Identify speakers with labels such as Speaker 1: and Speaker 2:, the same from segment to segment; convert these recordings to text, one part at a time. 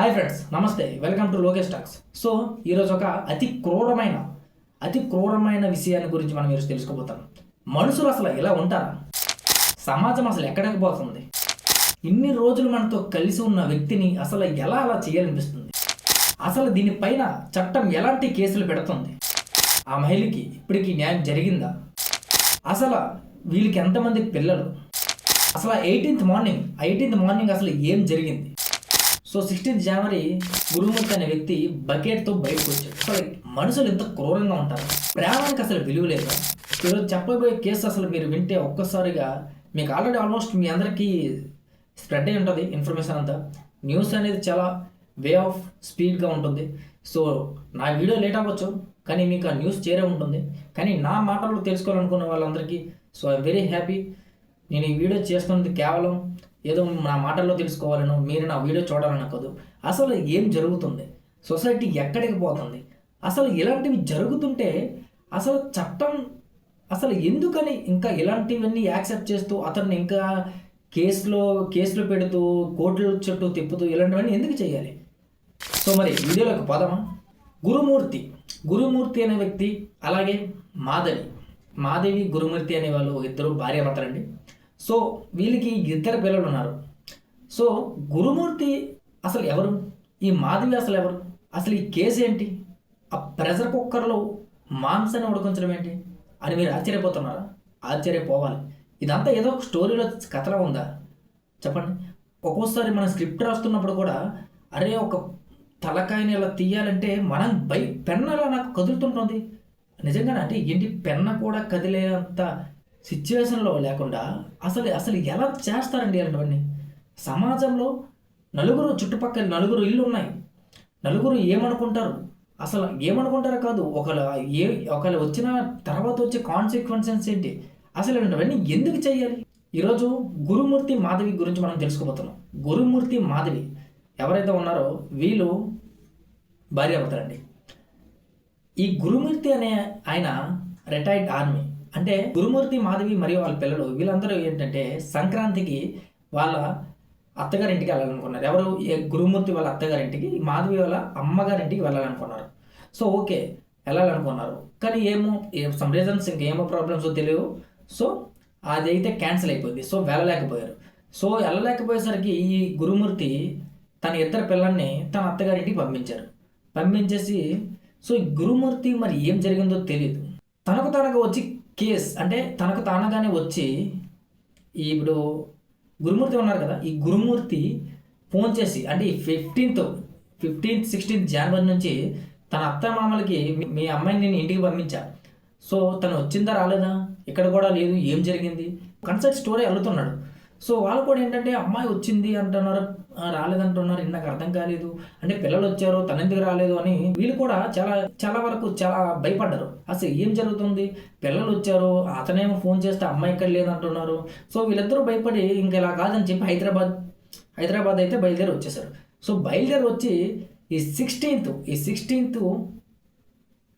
Speaker 1: Hi friends నమస్తే. Welcome to Lokesh talks so ఈరోజు ఒక అతి క్రూరమైన అతి క్రూరమైన విషయాన్ని గురించి మనం ఈరోజు తెలుసుకోబోతాం. మనుషులు అసలు ఎలా ఉంటారా? సమాజం అసలు ఎక్కడికి పోతుంది? ఇన్ని రోజులు మనతో కలిసి ఉన్న వ్యక్తిని అసలు ఎలా అలా చేయాలనిపిస్తుంది? అసలు దీనిపైన చట్టం ఎలాంటి కేసులు పెడుతుంది? ఆ మహిళకి ఇప్పటికీ న్యాయం జరిగిందా? అసలు వీళ్ళకి ఎంతమంది పిల్లలు? అసలు ఎయిటీన్త్ మార్నింగ్ ఎయిటీన్త్ మార్నింగ్ అసలు ఏం జరిగింది? సో సిక్స్టీన్త్ జనవరి గురుమూర్తి అనే వ్యక్తి బకెట్తో బయటకు వచ్చాడు అసలు మనుషులు ఎంత క్రూరంగా ఉంటారు? ప్రేమానికి అసలు విలువ లేదు ఈరోజు చెప్పబోయే కేసు అసలు మీరు వింటే ఒక్కసారిగా మీకు ఆల్రెడీ ఆల్మోస్ట్ మీ అందరికీ స్ప్రెడ్ అయి ఉంటుంది ఇన్ఫర్మేషన్ అంతా. న్యూస్ అనేది చాలా వే ఆఫ్ స్పీడ్గా ఉంటుంది. సో నా వీడియో లేట్ అవ్వచ్చు కానీ మీకు ఆ న్యూస్ చేరే ఉంటుంది. కానీ నా మాటలు తెలుసుకోవాలనుకున్న వాళ్ళందరికీ సో ఐఎమ్ వెరీ హ్యాపీ నేను ఈ వీడియో చేస్తున్నది కేవలం ఏదో నా మాటల్లో తెలుసుకోవాలను మీరు నా వీడియో చూడాలనకదు అసలు ఏం జరుగుతుంది? సొసైటీ ఎక్కడికి పోతుంది? అసలు ఇలాంటివి జరుగుతుంటే అసలు చట్టం అసలు ఎందుకని ఇంకా ఇలాంటివన్నీ యాక్సెప్ట్ చేస్తూ అతన్ని ఇంకా కేసులో కేసులు పెడుతూ కోర్టుల చుట్టూ తిప్పుతూ ఇలాంటివన్నీ ఎందుకు చేయాలి? సో మరి వీడియోలోకి పదమా? గురుమూర్తి. గురుమూర్తి అనే వ్యక్తి అలాగే మాధవి. మాధవి గురుమూర్తి అనే వాళ్ళు ఇద్దరు భార్యాభర్తలండి. సో వీళ్ళకి ఇద్దరు పిల్లలు ఉన్నారు. సో గురుమూర్తి అసలు ఎవరు? ఈ మాధవి అసలు ఎవరు? అసలు ఈ కేసు ఏంటి? ఆ ప్రెషర్ కుక్కర్లో మాంసాన్ని ఉడకించడం ఏంటి? అని మీరు ఆశ్చర్యపోతున్నారా? ఆశ్చర్యపోవాలి. ఇదంతా ఏదో ఒక స్టోరీలో కథలో ఉందా? చెప్పండి. ఒక్కోసారి మనం స్క్రిప్ట్ రాస్తున్నప్పుడు కూడా అరే ఒక తలకాయని ఇలా తీయాలంటే మనం బై పెన్ అలా నాకు కదులుతుంటుంది. నిజంగానే? అంటే ఏంటి? పెన్న కూడా కదిలేంత సిచ్యువేషన్లో లేకుండా అసలు అసలు ఎలా చేస్తారండి అలాంటివన్నీ? సమాజంలో నలుగురు చుట్టుపక్కల నలుగురు ఇల్లు ఉన్నాయి. నలుగురు ఏమనుకుంటారు? అసలు ఏమనుకుంటారో కాదు. ఒకళ్ళ ఏ ఒకళ్ళు వచ్చిన తర్వాత వచ్చే కాన్సిక్వెన్సెస్ ఏంటి? అసలు ఇలాంటివన్నీ ఎందుకు చేయాలి? ఈరోజు గురుమూర్తి మాధవి గురించి మనం తెలుసుకోబోతున్నాం. గురుమూర్తి మాధవి ఎవరైతే ఉన్నారో వీళ్ళు భార్యాభర్తలండి. ఈ గురుమూర్తి అనే ఆయన రిటైర్డ్ ఆర్మీ అంటే గురుమూర్తి మాధవి మరియు వాళ్ళ పిల్లలు వీళ్ళందరూ ఏంటంటే సంక్రాంతికి వాళ్ళ అత్తగారింటికి వెళ్ళాలనుకున్నారు. ఎవరు? గురుమూర్తి వాళ్ళ అత్తగారింటికి మాధవి వాళ్ళ అమ్మగారింటికి వెళ్ళాలనుకున్నారు. సో ఓకే వెళ్ళాలనుకున్నారు. కానీ ఏమో సమ్ రీజన్స్ ఇంకేమో ప్రాబ్లమ్స్ తెలియవు. సో అది అయితే క్యాన్సిల్ అయిపోయింది. సో వెళ్ళలేకపోయారు. సో వెళ్ళలేకపోయేసరికి ఈ గురుమూర్తి తన ఇద్దరు పిల్లల్ని తన అత్తగారింటికి పంపించారు. పంపించేసి సో ఈ గురుమూర్తి మరి ఏం జరిగిందో తెలియదు తనకు తనకు వచ్చి కేస్ అంటే తనకు తానగానే వచ్చి ఇప్పుడు గురుమూర్తి ఉన్నారు కదా ఈ గురుమూర్తి ఫోన్ చేసి అంటే ఈ ఫిఫ్టీన్త్ ఫిఫ్టీన్త్ సిక్స్టీన్త్ జనవరి నుంచి తన అత్త మామలకి "మీ- మీ అమ్మాయిని నేను ఇంటికి పంపించా. సో తను వచ్చిందా రాలేదా? ఇక్కడ కూడా లేదు ఏం జరిగింది? కన్సర్ట్ స్టోరీ అల్లుతున్నాడు సో వాళ్ళు కూడా ఏంటంటే అమ్మాయి వచ్చింది అంటున్నారు రాలేదంటున్నారు నాకు అర్థం కాలేదు. అంటే పిల్లలు వచ్చారు తన ఎందుకు రాలేదు? అని వీళ్ళు కూడా చాలా చాలా వరకు చాలా భయపడ్డారు. అసలు ఏం జరుగుతుంది? పిల్లలు వచ్చారు అతనేమో ఫోన్ చేస్తే అమ్మాయి ఇక్కడ లేదంటున్నారు సో వీళ్ళిద్దరూ భయపడి ఇంక ఇలా కాదని చెప్పి హైదరాబాద్ హైదరాబాద్ అయితే బయలుదేరి వచ్చేసారు. సో బయలుదేరి వచ్చి ఈ సిక్స్టీన్త్ ఈ సిక్స్టీన్త్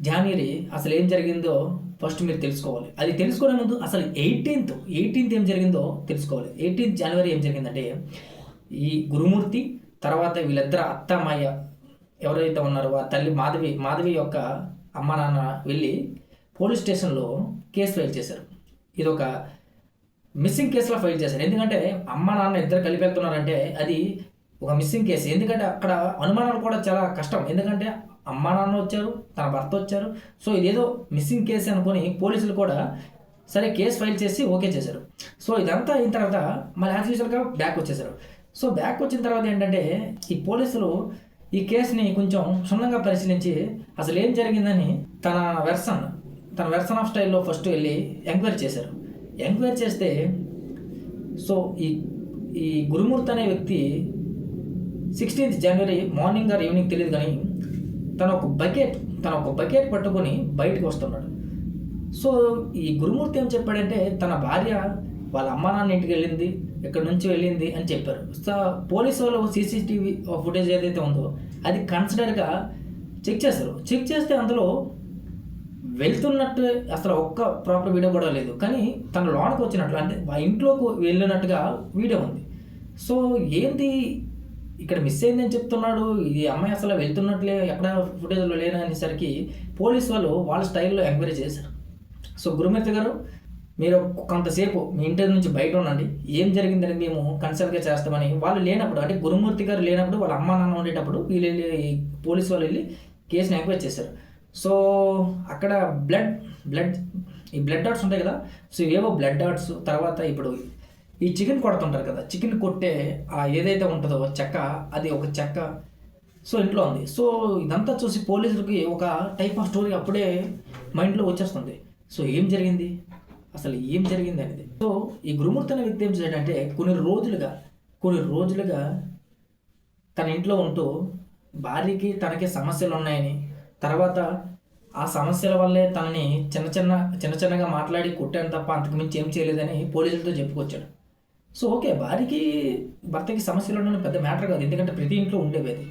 Speaker 1: జనవరి అసలు ఏం జరిగిందో ఫస్ట్ మీరు తెలుసుకోవాలి. అది తెలుసుకోవడం ముందు అసలు ఎయిటీన్త్ ఎయిటీన్త్ ఏం జరిగిందో తెలుసుకోవాలి. ఎయిటీన్త్ జనవరి ఏం జరిగిందంటే ఈ గురుమూర్తి తర్వాత వీళ్ళిద్దరు అత్తమాయ ఎవరైతే ఉన్నారో ఆ తల్లి మాధవి మాధవి యొక్క అమ్మ నాన్న వెళ్ళి పోలీస్ స్టేషన్లో కేసు ఫైల్ చేశారు. ఇది ఒక మిస్సింగ్ కేసులో ఫైల్ చేశారు. ఎందుకంటే అమ్మ నాన్న ఇద్దరు కలిపి వెళ్తున్నారంటే అది ఒక మిస్సింగ్ కేసు ఎందుకంటే అక్కడ అనుమానాలు కూడా చాలా కష్టం. ఎందుకంటే అమ్మ నాన్న వచ్చారు తన భర్త వచ్చారు. సో ఇదేదో మిస్సింగ్ కేసు అనుకొని పోలీసులు కూడా సరే కేసు ఫైల్ చేసి ఓకే చేశారు. సో ఇదంతా అయిన తర్వాత మళ్ళీ యాజ్ యూజువల్గా బ్యాక్ వచ్చేసారు సో బ్యాక్ వచ్చిన తర్వాత ఏంటంటే ఈ పోలీసులు ఈ కేసుని కొంచెం క్షుణ్ణంగా పరిశీలించి అసలు ఏం జరిగిందని తన వెర్సన్ తన వెర్సన్ ఆఫ్ స్టైల్లో ఫస్ట్ వెళ్ళి ఎంక్వైరీ చేశారు. ఎంక్వైరీ చేస్తే సో ఈ ఈ గురుమూర్తి అనే వ్యక్తి sixteenth January morning or evening తెలియదు కానీ తన ఒక బకెట్ తన ఒక బకెట్ పట్టుకొని బయటకు వస్తున్నాడు. సో ఈ గురుమూర్తి ఏం చెప్పాడంటే తన భార్య వాళ్ళ అమ్మ నాన్న ఇంటికి వెళ్ళింది ఇక్కడ నుంచి వెళ్ళింది అని చెప్పారు. సో పోలీసు వాళ్ళు సీసీటీవీ ఫుటేజ్ ఏదైతే ఉందో అది కన్సిడర్గా చెక్ చేస్తారు. చెక్ చేస్తే అందులో వెళ్తున్నట్టు అసలు ఒక్క ప్రాపర్ వీడియో కూడా లేదు. కానీ తన లోనకు వచ్చినట్లు అంటే ఇంట్లోకి వెళ్ళినట్టుగా వీడియో ఉంది. సో ఏంటి ఇక్కడ మిస్ అయిందని చెప్తున్నాడు ఈ అమ్మాయి అసలు వెళ్తున్నట్లే ఎక్కడ ఫుటేజ్లో లేననేసరికి పోలీస్ వాళ్ళు వాళ్ళ స్టైల్లో ఎంక్వైరీ చేశారు. సో గురుమూర్తి గారు మీరు కొంతసేపు మీ ఇంటి నుంచి బయట ఉండండి ఏం జరిగిందని మేము కన్సల్ట్గా చేస్తామని వాళ్ళు లేనప్పుడు అంటే గురుమూర్తి గారు లేనప్పుడు వాళ్ళ అమ్మ నాన్న ఉండేటప్పుడు వీళ్ళు పోలీస్ వాళ్ళు వెళ్ళి కేసుని ఎంక్వైరీ చేశారు. సో అక్కడ బ్లడ్ బ్లడ్ ఈ బ్లడ్ డాట్స్ ఉంటాయి కదా సో ఏవో బ్లడ్ డాట్స్ తర్వాత ఇప్పుడు ఈ చికెన్ కొడుతుంటారు కదా చికెన్ కొట్టే ఆ ఏదైతే ఉంటుందో చెక్క అది ఒక చెక్క. సో ఇంట్లో ఉంది. సో ఇదంతా చూసి పోలీసులకి ఒక టైప్ ఆఫ్ స్టోరీ అప్పుడే మైండ్లో వచ్చేస్తుంది. సో ఏం జరిగింది? అసలు ఏం జరిగింది అనేది. సో ఈ గురుమూర్తి అనే వ్యక్తి ఏం చేయాడంటే కొన్ని రోజులుగా కొన్ని రోజులుగా తన ఇంట్లో ఉంటూ భార్యకి తనకి సమస్యలు ఉన్నాయని తర్వాత ఆ సమస్యల వల్లే తనని చిన్న చిన్న చిన్న చిన్నగా మాట్లాడి కొట్టాను తప్ప అంతకుమించి ఏం చేయలేదని పోలీసులతో చెప్పుకొచ్చాడు. సో ఓకే భార్యకి భర్తకి సమస్యలు ఉండడం పెద్ద మ్యాటర్ కాదు ఎందుకంటే ప్రతి ఇంట్లో ఉండేవి అది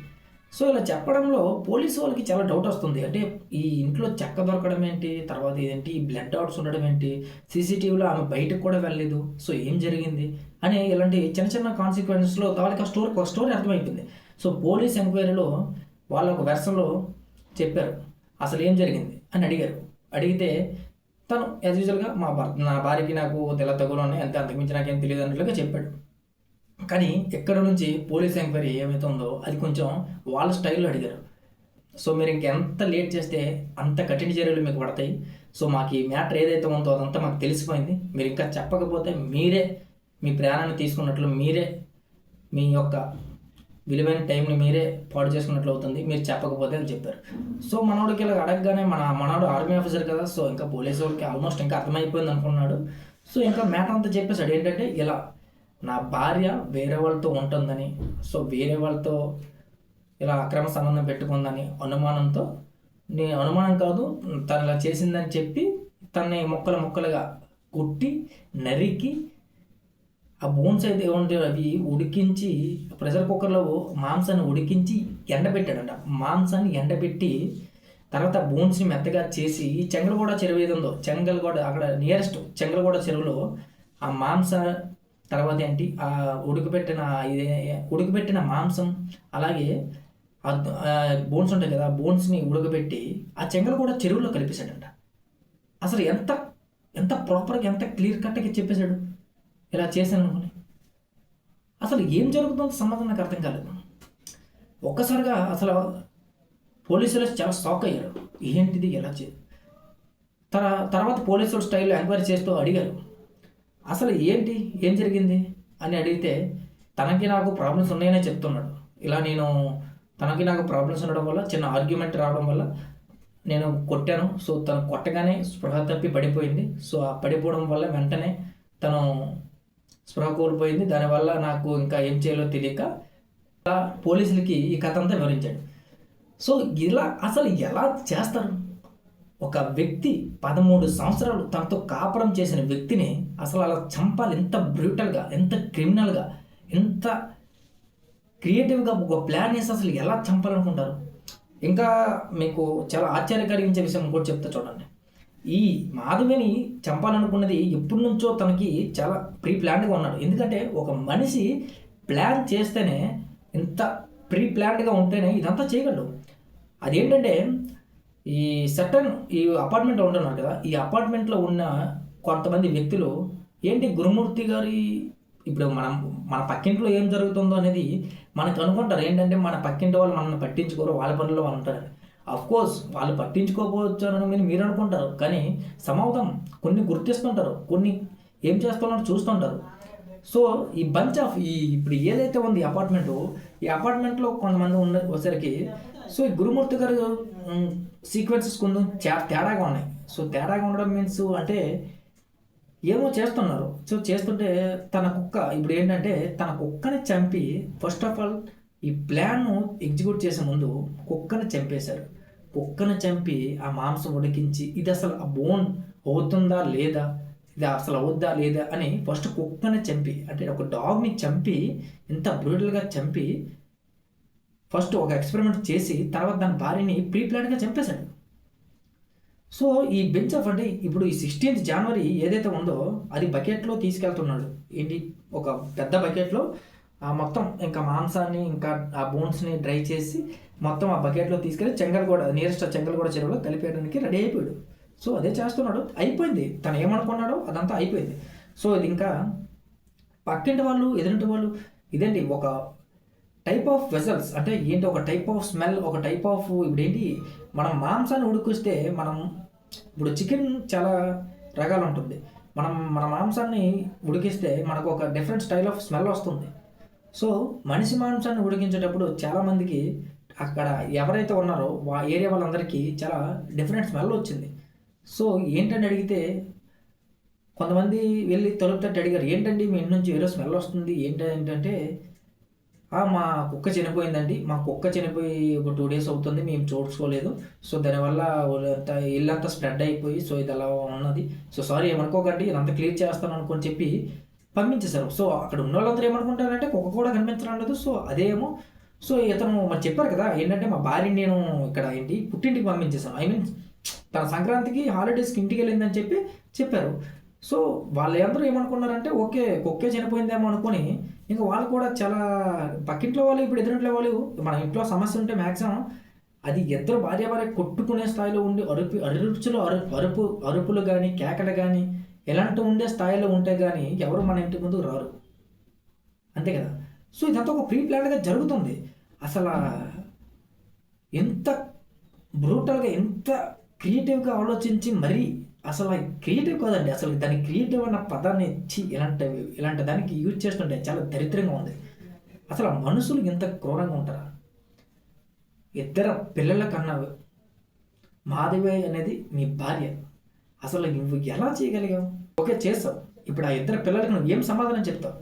Speaker 1: సో ఇలా చెప్పడంలో పోలీసు వాళ్ళకి చాలా డౌట్ వస్తుంది. అంటే ఈ ఇంట్లో చెక్క దొరకడం ఏంటి? తర్వాత ఏంటి? బ్లడ్ అవుట్స్ ఉండడం ఏంటి? సీసీటీవీలో ఆమె బయటకు కూడా వెళ్ళలేదు. సో ఏం జరిగింది? అని ఇలాంటి చిన్న చిన్న కాన్సిక్వెన్స్లో వాళ్ళకి ఆ స్టోరీ ఒక స్టోరీ అర్థమైపోయింది. సో పోలీస్ ఎంక్వైరీలో వాళ్ళ ఒక వెర్షన్లో చెప్పారు అసలు ఏం జరిగింది? అని అడిగారు. అడిగితే తను యాజ్ యూజువల్గా మా భర్త నా భార్యకి నాకు తెల్ల తగులు ఉన్నాయి అంతే అంతకుమించి నాకేం తెలియదు అన్నట్లుగా చెప్పాడు. కానీ ఎక్కడ నుంచి పోలీస్ ఎంక్వైరీ ఏమైతే ఉందో అది కొంచెం వాళ్ళ స్టైల్లో అడిగారు. సో మీరు ఇంకెంత లేట్ చేస్తే అంత కఠిన చర్యలు మీకు పడతాయి. సో మాకు ఈ మ్యాటర్ ఏదైతే ఉందో అదంతా మాకు తెలిసిపోయింది. మీరు ఇంకా చెప్పకపోతే మీరే మీ ప్రాణాన్ని తీసుకున్నట్లు మీరే మీ యొక్క విలువైన టైంని మీరే పాడు చేసుకున్నట్లు అవుతుంది. మీరు చెప్పకపోతే అని చెప్పారు. సో మనోడికి ఇలా అడగగానే మన మనోడు ఆర్మీ ఆఫీసర్ కదా సో ఇంకా పోలీసు వాళ్ళకి ఆల్మోస్ట్ ఇంకా అర్థమైపోయింది అనుకున్నాడు. సో ఇంకా మ్యాటర్ అంతా చెప్పేశాడు. ఏంటంటే ఇలా నా భార్య వేరే వాళ్ళతో ఉంటుందని సో వేరే వాళ్ళతో ఇలా అక్రమ సంబంధం పెట్టుకుందని అనుమానంతో నేను అనుమానం కాదు తను ఇలా చేసిందని చెప్పి తనని ముక్కలు ముక్కలుగా కుట్టి నరికి ఆ బోన్స్ అయితే ఏముంటే అవి ఉడికించి ప్రెషర్ కుక్కర్లో మాంసాన్ని ఉడికించి ఎండబెట్టాడంట. మాంసాన్ని ఎండబెట్టి తర్వాత బోన్స్ని మెత్తగా చేసి చెంగలగూడ చెరువు ఏది ఉందో చెంగల్గూడ అక్కడ నియరెస్ట్ చెంగలగూడ చెరువులో ఆ మాంస తర్వాత ఏంటి? ఆ ఉడకబెట్టిన ఇదే ఉడకబెట్టిన మాంసం అలాగే బోన్స్ ఉంటాయి కదా ఆ బోన్స్ని ఉడకబెట్టి ఆ చెంగలు కూడా చెరువులో కలిపేశాడంట. అసలు ఎంత ఎంత ప్రాపర్గా ఎంత క్లియర్ కట్గా చెప్పేశాడు. ఇలా చేశాను అనుకుని అసలు ఏం జరుగుతుందో సంబంధం నాకు అర్థం కాలేదు. ఒక్కసారిగా అసలు పోలీసులు చాలా షాక్ అయ్యారు. ఏంటిది? ఎలా చే? తర తర్వాత పోలీసులు స్టైల్లో ఎంక్వైరీ చేస్తూ అడిగారు. అసలు ఏంటి? ఏం జరిగింది? అని అడిగితే తనకి నాకు ప్రాబ్లమ్స్ ఉన్నాయనే చెప్తున్నాడు. ఇలా నేను తనకి నాకు ప్రాబ్లమ్స్ ఉండడం వల్ల చిన్న ఆర్గ్యుమెంట్ రావడం వల్ల నేను కొట్టాను. సో తను కొట్టగానే స్పృహ తప్పి పడిపోయింది. సో ఆ పడిపోవడం వల్ల వెంటనే తను స్పృహ కోల్పోయింది. దానివల్ల నాకు ఇంకా ఏం చేయాలో తెలియక పోలీసులకి ఈ కథ అంతా వివరించాడు. సో ఇలా అసలు ఎలా చేస్తారు? ఒక వ్యక్తి పదమూడు సంవత్సరాలు తనతో కాపురం చేసిన వ్యక్తిని అసలు అలా చంపాలి? ఎంత బ్రూటల్గా ఎంత క్రిమినల్గా ఎంత క్రియేటివ్గా ఒక ప్లాన్ వేసి అసలు ఎలా చంపాలనుకుంటారు? ఇంకా మీకు చాలా ఆశ్చర్య కలిగించే విషయం కూడా చెప్తా చూడండి. ఈ మాధవిని చంపాలనుకున్నది ఎప్పటి నుంచో తనకి చాలా ప్రీ ప్లాన్డ్గా ఉన్నాడు. ఎందుకంటే ఒక మనిషి ప్లాన్ చేస్తేనే ఇంత ప్రీ ప్లాన్డ్గా ఉంటేనే ఇదంతా చేయగలడు. అదేంటంటే ఈ సటన్ ఈ అపార్ట్మెంట్లో ఉంటున్నారు కదా ఈ అపార్ట్మెంట్లో ఉన్న కొంతమంది వ్యక్తులు ఏంటి గురుమూర్తి గారి ఇప్పుడు మనం మన పక్కింట్లో ఏం జరుగుతుందో అనేది మనకు అనుకుంటారు. ఏంటంటే మన పక్కింటి వాళ్ళు మనల్ని పట్టించుకోరు వాళ్ళ పనుల్లో వాళ్ళు ఉంటారు. కోర్స్ వాళ్ళు పట్టించుకోకపోవచ్చు అని మీరు మీరు అనుకుంటారు కానీ సమావతం కొన్ని గుర్తిస్తుంటారు కొన్ని ఏం చేస్తున్నారో చూస్తుంటారు. సో ఈ బంచ్ ఆఫ్ ఈ ఇప్పుడు ఏదైతే ఉంది అపార్ట్మెంట్ ఈ అపార్ట్మెంట్లో కొంతమంది ఉన్న వచ్చరికి సో ఈ గురుమూర్తి గారు సీక్వెన్సెస్ కొంచెం చే- తేడాగా ఉన్నాయి. సో తేడాగా ఉండడం మీన్స్ అంటే ఏమో చేస్తున్నారు. సో చేస్తుంటే తన కుక్క ఇప్పుడు ఏంటంటే తన కుక్కని చంపి ఫస్ట్ ఆఫ్ ఆల్ ఈ ప్లాన్ను ఎగ్జిక్యూట్ చేసే ముందు కుక్కను చంపేశారు. కుక్కను చంపి ఆ మాంసం ఉడికించి ఇది అసలు ఆ బోన్ అవుతుందా లేదా? ఇది అసలు అవుద్దా లేదా? అని ఫస్ట్ కుక్కని చంపి అంటే ఒక డాగ్ని చంపి ఇంత బ్రూటల్గా చంపి ఫస్ట్ ఒక ఎక్స్పెరిమెంట్ చేసి తర్వాత దాని భార్యని ప్రీ ప్లాన్గా చంపేశాడు. సో ఈ బెంచ్ ఆఫ్ అంటే ఇప్పుడు ఈ సిక్స్టీన్త్ జనవరి ఏదైతే ఉందో అది బకెట్లో తీసుకెళ్తున్నాడు. ఏంటి? ఒక పెద్ద బకెట్లో మొత్తం ఇంకా మాంసాన్ని ఇంకా ఆ బోన్స్ని డ్రై చేసి మొత్తం ఆ బకెట్లో తీసుకెళ్ళి చెంగల్గూడ నియరెస్ట్ చెంగల్గూడ చెరువులో కలిపేయడానికి రెడీ అయిపోయాడు. సో అదే చేస్తున్నాడు. అయిపోయింది. తను ఏమనుకున్నాడో అదంతా అయిపోయింది. సో ఇది ఇంకా పక్కింటి వాళ్ళు ఎదురింటి వాళ్ళు ఇదేంటి ఒక టైప్ ఆఫ్ వెజల్స్ అంటే ఏంటి ఒక టైప్ ఆఫ్ స్మెల్ ఒక టైప్ ఆఫ్ ఇప్పుడు ఏంటి మనం మాంసాన్ని ఉడికిస్తే మనం ఇప్పుడు చికెన్ చాలా రకాలు ఉంటుంది మనం మన మాంసాన్ని ఉడికిస్తే మనకు ఒక డిఫరెంట్ స్టైల్ ఆఫ్ స్మెల్ వస్తుంది. సో మనిషి మాంసాన్ని ఉడికించేటప్పుడు చాలామందికి అక్కడ ఎవరైతే ఉన్నారో వా ఏరియా వాళ్ళందరికీ చాలా డిఫరెంట్ స్మెల్ వచ్చింది. సో ఏంటని అడిగితే కొంతమంది వెళ్ళి తలుపుతట్టి అడిగారు ఏంటండి మీ ఇంటి నుంచి ఏదో స్మెల్ వస్తుంది ఏంటి ఏంటంటే మా కుక్క చనిపోయిందండి మా కుక్క చనిపోయి ఒక టూ డేస్ అవుతుంది మేము చూసుకోలేదు సో దానివల్ల వాళ్ళంతా ఇల్లంతా స్ప్రెడ్ అయిపోయి సో ఇది అలా ఉన్నది సో సారీ ఏమనుకోకండి ఇదంతా క్లియర్ చేస్తాను అనుకొని చెప్పి పంపించేశారు. సో అక్కడ ఉన్న వాళ్ళందరూ ఏమనుకుంటారంటే కుక్క కూడా కనిపించడం లేదు. సో అదేమో సో ఇతను మరి చెప్పారు కదా ఏంటంటే మా భార్యని నేను ఇక్కడ ఏంటి పుట్టింటికి పంపించేశాను. ఐ మీన్ తన సంక్రాంతికి హాలిడేస్కి ఇంటికి వెళ్ళిందని చెప్పి చెప్పారు. సో వాళ్ళు అందరూ ఏమనుకున్నారంటే ఓకే కుక్కే చనిపోయిందేమో అనుకొని ఇంకా వాళ్ళు కూడా చాలా పక్కింట్లో వాళ్ళు ఇప్పుడు ఎదురింట్లో వాళ్ళు మన ఇంట్లో సమస్య ఉంటే మ్యాక్సిమం అది ఇద్దరు భార్య భార్య కొట్టుకునే స్థాయిలో ఉండి అరుపు అరుచులు అరు అరుపు అరుపులు కానీ కేకలు కానీ ఎలాంటి ఉండే స్థాయిలో ఉంటే కానీ ఎవరు మన ఇంటి ముందుకు రారు. అంతే కదా? సో ఇదంతా ఒక ప్రీ ప్లాన్గా జరుగుతుంది. అసలు ఎంత బ్రూటల్గా ఎంత క్రియేటివ్గా ఆలోచించి మరీ అసలు క్రియేటివ్ కాదండి. అసలు దాని క్రియేటివ్ అన్న పదాన్ని ఇచ్చి ఇలాంటి ఇలాంటి దానికి యూజ్ చేస్తుంటే చాలా దరిద్రంగా ఉంది. అసలు మనుషులు ఇంత క్రూరంగా ఉంటారా? ఇద్దరు పిల్లల కన్నా మాధవి అనేది మీ భార్య. అసలు నువ్వు ఎలా చేయగలిగావు? ఓకే చేస్తావు. ఇప్పుడు ఆ ఇద్దరు పిల్లలకి నువ్వు ఏం సమాధానం చెప్తావు?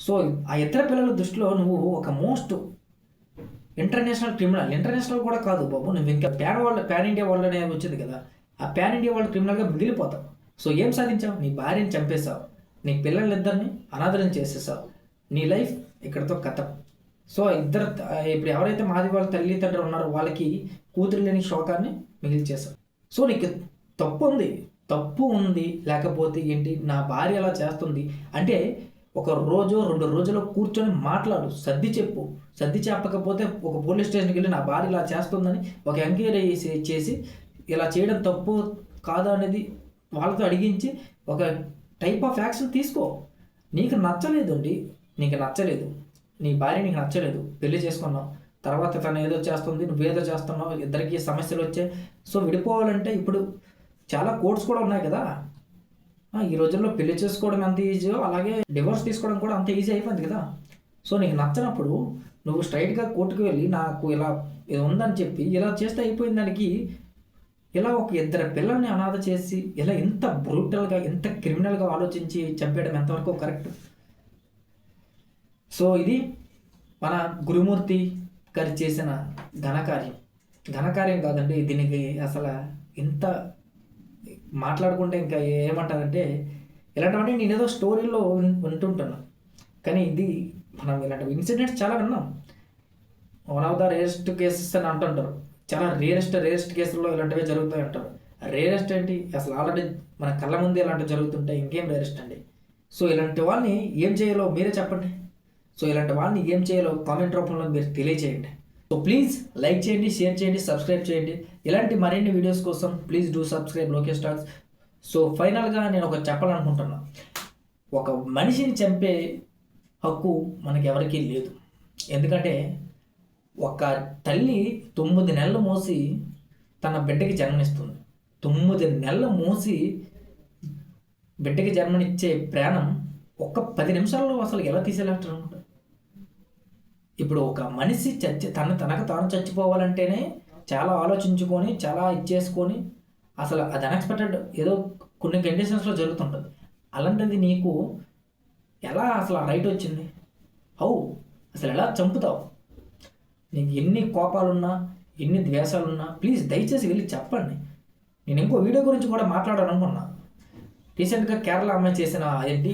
Speaker 1: సో ఆ ఇద్దరు పిల్లల దృష్టిలో నువ్వు ఒక మోస్ట్ ఇంటర్నేషనల్ క్రిమినల్. ఇంటర్నేషనల్ కూడా కాదు బాబు నువ్వు ఇంకా pan world pan India world అనేది వచ్చింది కదా. ఆ ప్యాన్ ఇండియా వరల్డ్ క్రిమినల్గా మిగిలిపోతావు. సో ఏం సాధించావు? నీ భార్యని చంపేశావు. నీ పిల్లలిద్దరిని అనాథరం చేసేసావు నీ లైఫ్ ఇక్కడతో కథం. సో ఇద్దరు ఇప్పుడు ఎవరైతే మాది వాళ్ళ తల్లిదండ్రులు ఉన్నారో వాళ్ళకి కూతురు లేని శోకాన్ని మిగిల్చేశావు. సో నీకు తప్పు ఉంది. తప్పు ఉంది లేకపోతే ఏంటి నా భార్య అలా చేస్తుంది అంటే ఒక రోజు రెండు రోజులు కూర్చొని మాట్లాడు సర్ది చెప్పు. సర్ది చెప్పకపోతే ఒక పోలీస్ స్టేషన్కి వెళ్ళి నా భార్య ఇలా చేస్తుందని ఒక ఎంక్వైరీ చేసి ఇలా చేయడం తప్పు కాదు అనేది వాళ్ళతో అడిగించి ఒక టైప్ ఆఫ్ యాక్షన్ తీసుకో. నీకు నచ్చలేదండి నీకు నచ్చలేదు. నీ భార్య నీకు నచ్చలేదు పెళ్ళి చేసుకున్నావు. తర్వాత తను ఏదో చేస్తుంది నువ్వేదో చేస్తున్నావు ఇద్దరికి సమస్యలు వచ్చాయి. సో విడిపోవాలంటే ఇప్పుడు చాలా కోర్ట్స్ కూడా ఉన్నాయి కదా. ఈ రోజుల్లో పెళ్ళి చేసుకోవడం ఎంత ఈజీయో అలాగే డివోర్స్ తీసుకోవడం కూడా అంత ఈజీ అయిపోయింది కదా. సో నీకు నచ్చినప్పుడు నువ్వు స్ట్రైట్గా కోర్టుకు వెళ్ళి నాకు ఇలా ఇది ఉందని చెప్పి ఇలా చేస్తే అయిపోయిన దానికి ఇలా ఒక ఇద్దరు పిల్లల్ని అనాథ చేసి ఇలా ఇంత బ్రూటల్గా ఇంత క్రిమినల్గా ఆలోచించి చంపేయడం ఎంతవరకు కరెక్ట్? సో ఇది మన గురుమూర్తి గారు చేసిన ఘనకార్యం. ఘనకార్యం కాదండి దీనికి అసలు ఇంత మాట్లాడుకుంటే ఇంకా ఏమంటారంటే ఇలాంటివన్నీ నేను ఏదో స్టోరీలో వింటుంటాను కానీ ఇది మనం ఇలాంటి ఇన్సిడెంట్స్ చాలా విన్నాం. One of the rarest cases అని అంటుంటారు. చాలా రేరెస్ట్ రేరెస్ట్ కేసుల్లో ఇలాంటివే జరుగుతాయి అంటారు. రేరెస్ట్ ఏంటి? అసలు ఆల్రెడీ మన కళ్ళ ముందు ఇలాంటివి జరుగుతుంటాయి ఇంకేం రేరెస్ట్ అండి? సో ఇలాంటి వాళ్ళని ఏం చేయాలో మీరే చెప్పండి. సో ఇలాంటి వాళ్ళని ఏం చేయాలో కామెంట్ రూపంలో మీరు తెలియజేయండి సో ప్లీజ్ లైక్ చేయండి షేర్ చేయండి సబ్స్క్రైబ్ చేయండి. ఇలాంటి మరిన్ని వీడియోస్ కోసం please do subscribe Lokesh talks so ఫైనల్గా నేను ఒక చెప్పాలనుకుంటున్నా. ఒక మనిషిని చంపే హక్కు మనకి ఎవరికీ లేదు. ఎందుకంటే ఒక తల్లి తొమ్మిది నెలలు మోసి తన బిడ్డకి జన్మనిస్తుంది. తొమ్మిది నెలలు మోసి బిడ్డకి జన్మనిచ్చే ప్రాణం ఒక్క పది నిమిషాల్లో అసలు ఎలా తీసేలాంటారు అనమాట ఇప్పుడు ఒక మనిషి చచ్చి తన తనకు తాను చచ్చిపోవాలంటేనే చాలా ఆలోచించుకొని చాలా ఇచ్చేసుకొని అసలు అది అన్ఎక్స్పెక్టెడ్ ఏదో కొన్ని కండిషన్స్లో జరుగుతుంటుంది. అలాంటిది నీకు ఎలా అసలు ఆ రైట్ వచ్చింది? హౌ అసలు ఎలా చంపుతావు? నీకు ఎన్ని కోపాలున్నా ఎన్ని ద్వేషాలున్నా ప్లీజ్ దయచేసి వెళ్ళి చెప్పండి. నేను ఇంకో వీడియో గురించి కూడా మాట్లాడాలనుకున్నా. రీసెంట్గా కేరళ అమ్మాయి చేసిన ఏంటి?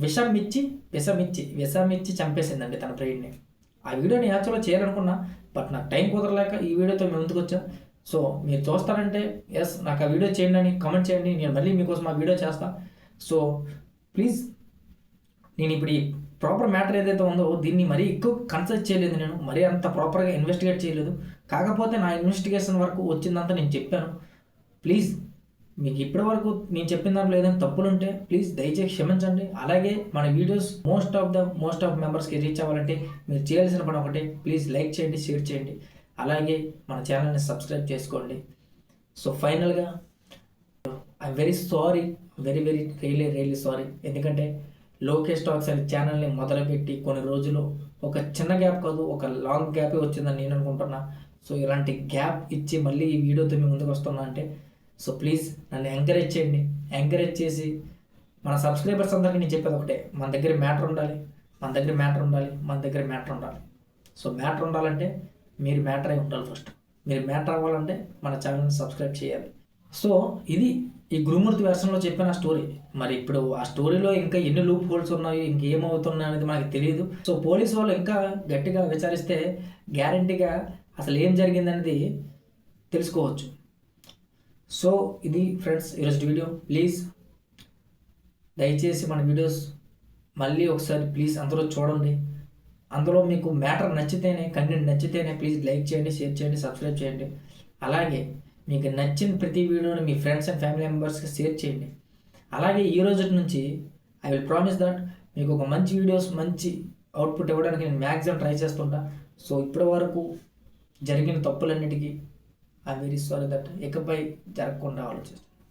Speaker 1: విషం ఇచ్చి విషం ఇచ్చి విషం ఇచ్చి చంపేసిందండి తన ప్రేయడ్ని ఆ వీడియోని యాక్చువల్గా చేయాలనుకున్నా బట్ నాకు టైం కుదరలేక ఈ వీడియోతో మేము ముందుకు వచ్చాం. సో మీరు చూస్తారంటే ఎస్ నాకు ఆ వీడియో చేయండి అని కమెంట్ చేయండి నేను మళ్ళీ మీకోసం ఆ వీడియో చేస్తా. సో ప్లీజ్ నేను ఇప్పుడు ఈ ప్రాపర్ మ్యాటర్ ఏదైతే ఉందో దీన్ని మరీ ఎక్కువ కన్సల్ట్ చేయలేదు నేను మరీ అంత ప్రాపర్గా ఇన్వెస్టిగేట్ చేయలేదు. కాకపోతే నా ఇన్వెస్టిగేషన్ వరకు వచ్చిందంతా నేను చెప్పాను. ప్లీజ్ మీకు ఇప్పటి వరకు నేను చెప్పిన దాంట్లో ఏదైనా తప్పులు ఉంటే ప్లీజ్ దయచేసి క్షమించండి. అలాగే మన videos most of the most of మెంబర్స్కి రీచ్ అవ్వాలంటే మీరు చేయాల్సిన పని ఒకటి ప్లీజ్ లైక్ చేయండి షేర్ చేయండి. అలాగే మన ఛానల్ని సబ్స్క్రైబ్ చేసుకోండి. సో ఫైనల్గా I'm very sorry very very really really sorry ఎందుకంటే లోకేష్ టాక్స్ అనే ఛానల్ని మొదలుపెట్టి కొన్ని రోజులు ఒక చిన్న గ్యాప్ కాదు ఒక లాంగ్ గ్యాపే వచ్చిందని నేను అనుకుంటున్నా. సో ఇలాంటి గ్యాప్ ఇచ్చి మళ్ళీ ఈ వీడియోతో మీ ముందుకు వస్తున్నా అంటే సో ప్లీజ్ నన్ను ఎంకరేజ్ చేయండి. ఎంకరేజ్ చేసి మన సబ్స్క్రైబర్స్ అందరికీ నేను చెప్పేది ఒకటే మన దగ్గర మ్యాటర్ ఉండాలి మన దగ్గర మ్యాటర్ ఉండాలి మన దగ్గర మ్యాటర్ ఉండాలి. సో మ్యాటర్ ఉండాలంటే మీరు మ్యాటర్ అయి ఉండాలి ఫస్ట్. మీరు మ్యాటర్ అవ్వాలంటే మన ఛానల్ని సబ్స్క్రైబ్ చేయాలి. సో ఇది ఈ గురుమూర్తి వెర్షన్లో చెప్పిన స్టోరీ. మరి ఇప్పుడు ఆ స్టోరీలో ఇంకా ఎన్ని లూప్ హోల్స్ ఉన్నాయి ఇంకేమవుతున్నాయి అనేది మనకి తెలియదు సో పోలీస్ వాళ్ళు ఇంకా గట్టిగా విచారిస్తే గ్యారంటీగా అసలు ఏం జరిగిందనేది తెలుసుకోవచ్చు. సో ఇది ఫ్రెండ్స్ ఈరోజు వీడియో. ప్లీజ్ దయచేసి మన వీడియోస్ మళ్ళీ ఒకసారి ప్లీజ్ అందరూ చూడండి. అందులో మీకు మ్యాటర్ నచ్చితేనే కంటెంట్ నచ్చితేనే ప్లీజ్ లైక్ చేయండి షేర్ చేయండి సబ్స్క్రైబ్ చేయండి. అలాగే మీకు నచ్చిన ప్రతి వీడియోని మీ ఫ్రెండ్స్ అండ్ ఫ్యామిలీ మెంబర్స్కి షేర్ చేయండి. అలాగే ఈ రోజు నుంచి ఐ విల్ ప్రామిస్ దట్ మీకు ఒక మంచి వీడియోస్ మంచి అవుట్పుట్ ఇవ్వడానికి నేను మ్యాక్సిమం ట్రై చేస్తుంటా. సో ఇప్పటి వరకు జరిగిన తప్పులన్నిటికీ ఆ వెరీ సారీ దట్ ఇకపై జరగకుండా ఆలోచిస్తాం.